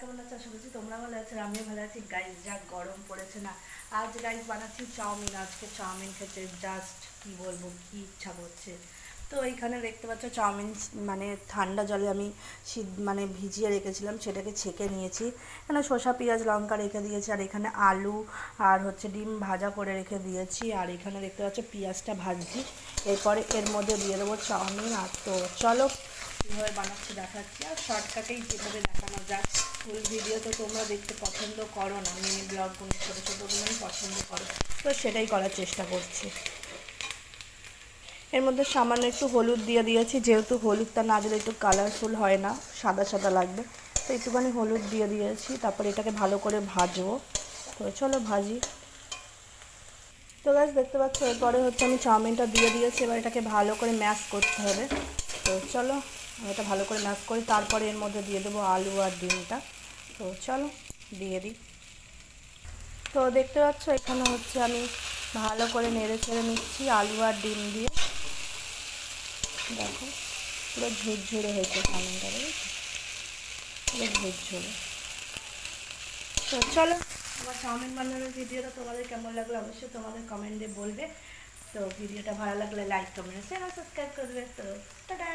কেমন আছো? আশা করছি তোমরা ভালো আছো, আমিও ভালো আছি। গাইস যা গরম পড়েছে না, আজ গাইস বানাচ্ছি চাউমিন। আজকে চাউমিন খেতে জাস্ট কি বলব, কি ইচ্ছা করছে। তো এইখানে দেখতে পাচ্ছ চাউমিন মানে ঠান্ডা জলে আমি সিদ্ধ মানে ভিজিয়ে রেখেছিলাম, সেটাকে ছেঁকে নিয়েছি। এখানে শসা, পেঁয়াজ, লঙ্কা রেখে দিয়েছি, আর এখানে আলু আর হচ্ছে ডিম ভাজা করে রেখে দিয়েছি। আর এখানে দেখতে পাচ্ছ পেঁয়াজটা ভাজছি। এরপরে এর মধ্যে দিয়ে দেবো চাউমিন আর তো চলো কীভাবে বানাচ্ছি দেখাচ্ছি, আর শর্টকাটেই যেভাবে দেখানো যায়। ফুল ভিডিও তো তোমরা দেখতে পছন্দ করো না মিনি ব্লগগুলো ছোটো ছোটোগুলোই পছন্দ করো তো সেটাই করার চেষ্টা করছি। এর মধ্যে সামান্য একটু হলুদ দিয়ে দিয়েছি, যেহেতু হলুদটা না দিলে একটু কালারফুল হয় না, সাদা সাদা লাগবে। তো একটুখানি হলুদ দিয়ে দিয়েছি, তারপর এটাকে ভালো করে ভাজবো। তো চলো ভাজি। তো গাছ দেখতে পাচ্ছ, এরপরে হচ্ছে আমি চাউমিনটা দিয়ে দিয়েছি, এবার এটাকে ভালো করে ম্যাশ করতে হবে। তো চলো, আমি এটা ভালো করে ম্যাশ করি, তারপরে এর মধ্যে দিয়ে দেবো আলু আর ডিমটা। তো চলো, দিয়ে দিই। তো দেখতে পাচ্ছ, এখানে হচ্ছে আমি ভালো করে নেড়ে ছেড়ে নিচ্ছি আলু আর ডিম দিয়ে। দেখো, পুরো ঝুরঝুরে হয়েছে চাউমিনটা বুঝেছ? পুরো ঝুরঝুরে। তো চলো, আমার চাউমিন বানানোর ভিডিওটা তোমাদের কেমন লাগল অবশ্যই তোমাদের কমেন্টে বলবে। তো ভিডিওটা ভালো লাগলে লাইক কমেন্ট শেয়ার সাবস্ক্রাইব করবে তো টাটা!